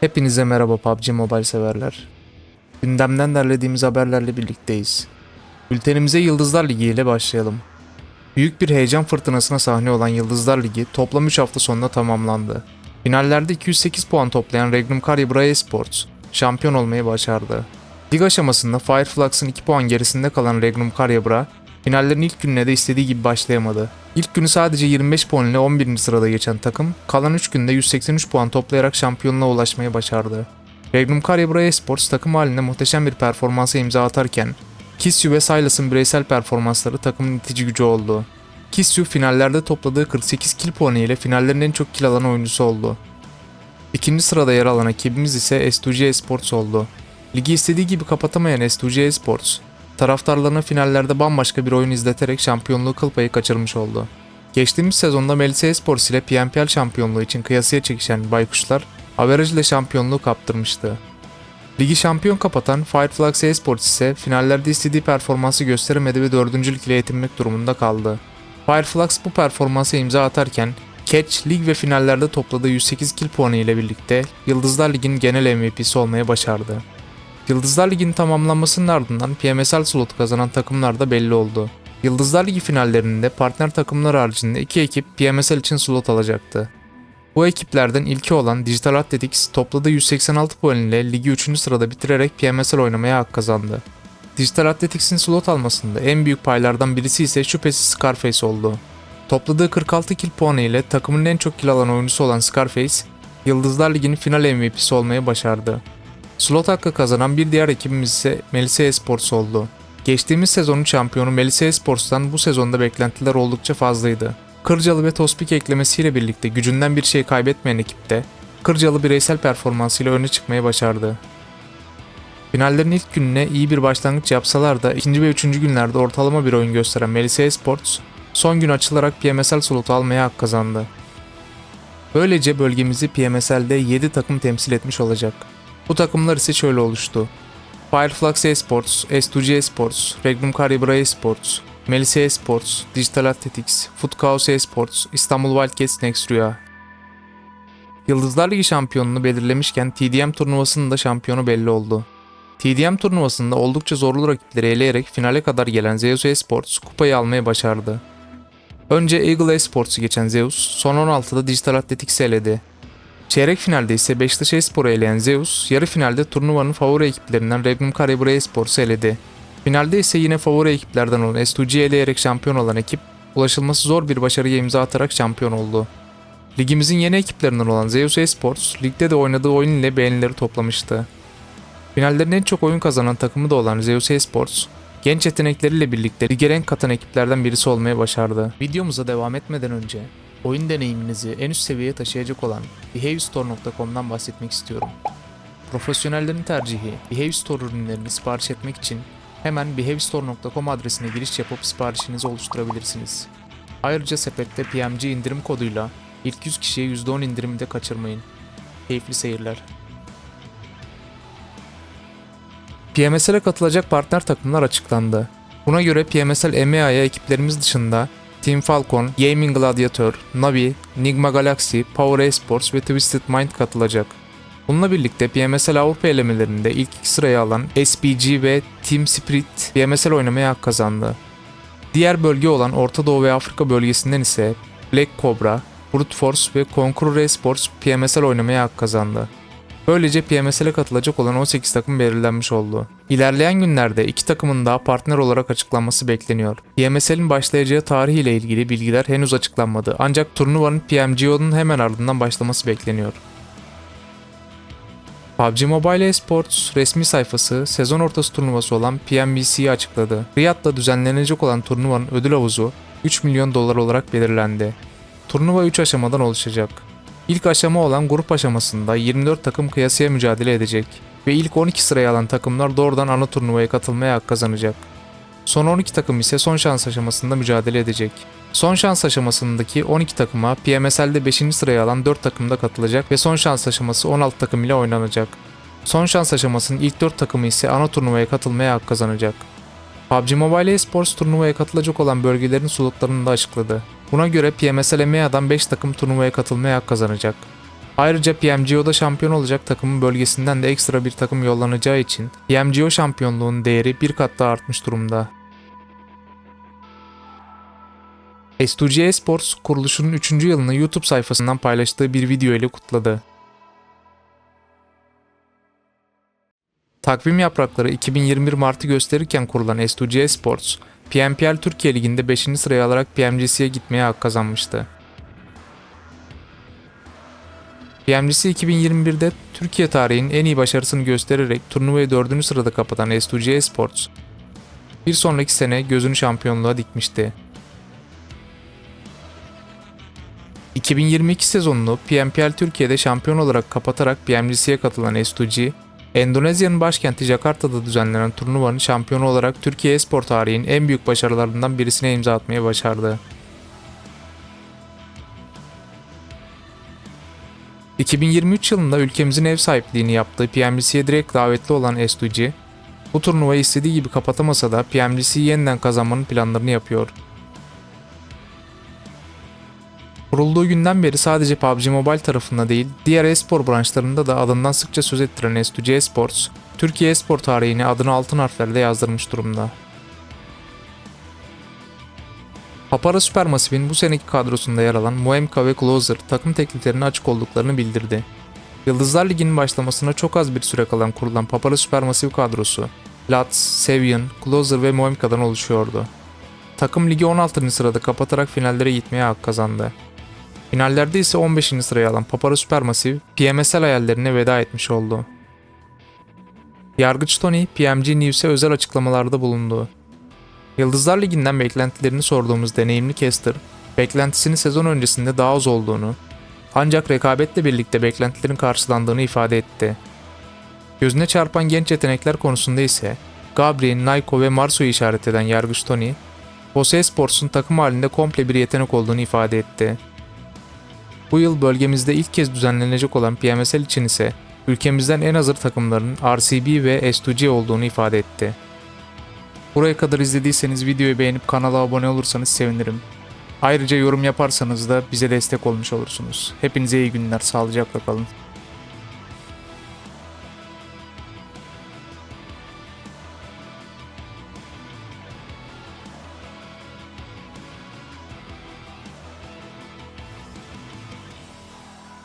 Hepinize merhaba PUBG Mobile severler. Gündemden derlediğimiz haberlerle birlikteyiz. Bültenimize Yıldızlar Ligi ile başlayalım. Büyük bir heyecan fırtınasına sahne olan Yıldızlar Ligi toplam 3 hafta sonunda tamamlandı. Finallerde 208 puan toplayan Regnum Karabra Esports şampiyon olmayı başardı. Lig aşamasında Fireflux'ın 2 puan gerisinde kalan Regnum Karabra finallerin ilk gününe de istediği gibi başlayamadı. İlk günü sadece 25 puan ile 11. sırada geçen takım, kalan 3 günde 183 puan toplayarak şampiyonluğa ulaşmayı başardı. Regnum Karabra Esports takım halinde muhteşem bir performansa imza atarken, Kisyu ve Silas'ın bireysel performansları takımın itici gücü oldu. Kisyu finallerde topladığı 48 kill puanı ile finallerin en çok kill alan oyuncusu oldu. İkinci sırada yer alan ekibimiz ise S2G Esports oldu. Ligi istediği gibi kapatamayan S2G Esports, taraftarlarına finallerde bambaşka bir oyun izleterek şampiyonluğu kıl payı kaçırmış oldu. Geçtiğimiz sezonda Melisa Esports ile PNPL şampiyonluğu için kıyasıya çekişen Baykuşlar, averaj ile şampiyonluğu kaptırmıştı. Ligi şampiyon kapatan Fireflux Esports ise finallerde istediği performansı gösteremedi ve dördüncülük ile yetinmek durumunda kaldı. Fireflux bu performansa imza atarken Catch, lig ve finallerde topladığı 108 kill puanı ile birlikte Yıldızlar Ligi'nin genel MVP'si olmayı başardı. Yıldızlar Ligi'nin tamamlanmasının ardından PMSL slotu kazanan takımlar da belli oldu. Yıldızlar Ligi finallerinde partner takımlar haricinde iki ekip PMSL için slot alacaktı. Bu ekiplerden ilki olan Digital Athletics topladığı 186 puan ile ligi 3. sırada bitirerek PMSL oynamaya hak kazandı. Digital Athletics'in slot almasında en büyük paylardan birisi ise şüphesiz Scarface oldu. Topladığı 46 kill puanı ile takımın en çok kill alan oyuncusu olan Scarface, Yıldızlar Ligi'nin final MVP'si olmayı başardı. Slot hakkı kazanan bir diğer ekibimiz ise Melisa Esports oldu. Geçtiğimiz sezonun şampiyonu Melisa Esports'tan bu sezonda beklentiler oldukça fazlaydı. Kırcalı ve Tospik eklemesiyle birlikte gücünden bir şey kaybetmeyen ekipte, Kırcalı bireysel performansıyla öne çıkmayı başardı. Finallerin ilk gününe iyi bir başlangıç yapsalar da ikinci ve üçüncü günlerde ortalama bir oyun gösteren Melisa Esports, son gün açılarak PMSL slotu almaya hak kazandı. Böylece bölgemizi PMSL'de 7 takım temsil etmiş olacak. Bu takımlar ise şöyle oluştu. Fireflux Esports, S2G Esports, Regnum Karabra Esports, Melisa Esports, Digital Athletics, Foot Chaos Esports, İstanbul Wildcats Next Rüya. Yıldızlar Ligi şampiyonunu belirlemişken TDM turnuvasının da şampiyonu belli oldu. TDM turnuvasında oldukça zorlu rakipleri eleyerek finale kadar gelen Zeus Esports kupayı almayı başardı. Önce Eagle Esports'u geçen Zeus, son 16'da Digital Athletics'i eledi. Çeyrek finalde ise Beşiktaş Espor'u eleyen Zeus, yarı finalde turnuvanın favori ekiplerinden Regnum Karabra Esports'u eledi. Finalde ise yine favori ekiplerden olan S2G'yi eleyerek şampiyon olan ekip, ulaşılması zor bir başarıya imza atarak şampiyon oldu. Ligimizin yeni ekiplerinden olan Zeus Esports, ligde de oynadığı oyun ile beğenileri toplamıştı. Finallerin en çok oyun kazanan takımı da olan Zeus Esports, genç yetenekleriyle birlikte lige renk katan ekiplerden birisi olmaya başardı. Videomuza devam etmeden önce, oyun deneyiminizi en üst seviyeye taşıyacak olan behavestore.com'dan bahsetmek istiyorum. Profesyonellerin tercihi Behave Store ürünlerini sipariş etmek için hemen behavestore.com adresine giriş yapıp siparişinizi oluşturabilirsiniz. Ayrıca sepette PMG indirim koduyla ilk 100 kişiye %10 indirimi de kaçırmayın. Keyifli seyirler. PMSL'e katılacak partner takımlar açıklandı. Buna göre PMSL EMEA'ya ekiplerimiz dışında Team Falcon, Gaming Gladiator, Navi, Nigma Galaxy, Power Esports ve Twisted Mind katılacak. Bununla birlikte PMSL Avrupa elemelerinde ilk iki sırayı alan SPG ve Team Spirit PMSL oynamaya hak kazandı. Diğer bölge olan Orta Doğu ve Afrika bölgesinden ise Black Cobra, Brute Force ve Conqueror Esports PMSL oynamaya hak kazandı. Böylece PMSL'e katılacak olan 18 takım belirlenmiş oldu. İlerleyen günlerde iki takımın daha partner olarak açıklanması bekleniyor. PMSL'in başlayacağı tarih ile ilgili bilgiler henüz açıklanmadı ancak turnuvanın PMGO'nun hemen ardından başlaması bekleniyor. PUBG Mobile Esports resmi sayfası sezon ortası turnuvası olan PMBC'yi açıkladı. Riyad'da düzenlenecek olan turnuvanın ödül havuzu 3 milyon dolar olarak belirlendi. Turnuva 3 aşamadan oluşacak. İlk aşama olan grup aşamasında 24 takım kıyasıya mücadele edecek ve ilk 12 sırayı alan takımlar doğrudan ana turnuvaya katılmaya hak kazanacak. Son 12 takım ise son şans aşamasında mücadele edecek. Son şans aşamasındaki 12 takıma PMSL'de 5. sırayı alan 4 takım da katılacak ve son şans aşaması 16 takım ile oynanacak. Son şans aşamasının ilk 4 takımı ise ana turnuvaya katılmaya hak kazanacak. PUBG Mobile Esports turnuvaya katılacak olan bölgelerin slotlarını da açıkladı. Buna göre PMSL EMEA'dan 5 takım turnuvaya katılmaya hak kazanacak. Ayrıca PMGO'da şampiyon olacak takımın bölgesinden de ekstra bir takım yollanacağı için PMGO şampiyonluğunun değeri bir kat daha artmış durumda. S2G Esports kuruluşunun 3. yılını YouTube sayfasından paylaştığı bir video ile kutladı. Takvim yaprakları 2021 Mart'ı gösterirken kurulan S2G Esports, PMPL Türkiye Ligi'nde 5. sıraya alarak PMGC'ye gitmeye hak kazanmıştı. PMGC 2021'de Türkiye tarihinin en iyi başarısını göstererek turnuvayı 4. sırada kapatan S2G Esports, bir sonraki sene gözünü şampiyonluğa dikmişti. 2022 sezonunu PMPL Türkiye'de şampiyon olarak kapatarak PMGC'ye katılan S2G, Endonezya'nın başkenti Jakarta'da düzenlenen turnuvanın şampiyonu olarak Türkiye espor tarihinin en büyük başarılarından birisine imza atmayı başardı. 2023 yılında ülkemizin ev sahipliğini yaptığı PMGC'ye direkt davetli olan S2G, bu turnuvayı istediği gibi kapatamasa da PMGC'yi yeniden kazanmanın planlarını yapıyor. Kurulduğu günden beri sadece PUBG Mobile tarafında değil, diğer espor branşlarında da adından sıkça söz ettiren S2G Esports, Türkiye espor tarihine adını altın harflerle yazdırmış durumda. Papara Supermassive'in bu seneki kadrosunda yer alan Moemka ve Closer takım tekliflerine açık olduklarını bildirdi. Yıldızlar Ligi'nin başlamasına çok az bir süre kalan kurulan Papara Supermassive kadrosu, Lats, Sevian, Closer ve Moemka'dan oluşuyordu. Takım ligi 16. sırada kapatarak finallere gitmeye hak kazandı. Finallerde ise 15. sıraya alan Papara Supermassive, PMSL hayallerine veda etmiş oldu. Yargıç Tony, PMG News'e özel açıklamalarda bulundu. Yıldızlar Ligi'nden beklentilerini sorduğumuz deneyimli caster, beklentisini sezon öncesinde daha az olduğunu, ancak rekabetle birlikte beklentilerin karşılandığını ifade etti. Gözüne çarpan genç yetenekler konusunda ise Gabriel, Naiko ve Marso'yu işaret eden Yargıç Tony, Bose Sports'un takım halinde komple bir yetenek olduğunu ifade etti. Bu yıl bölgemizde ilk kez düzenlenecek olan PMSL için ise ülkemizden en hazır takımların RCB ve S2G olduğunu ifade etti. Buraya kadar izlediyseniz videoyu beğenip kanala abone olursanız sevinirim. Ayrıca yorum yaparsanız da bize destek olmuş olursunuz. Hepinize iyi günler, sağlıcakla kalın.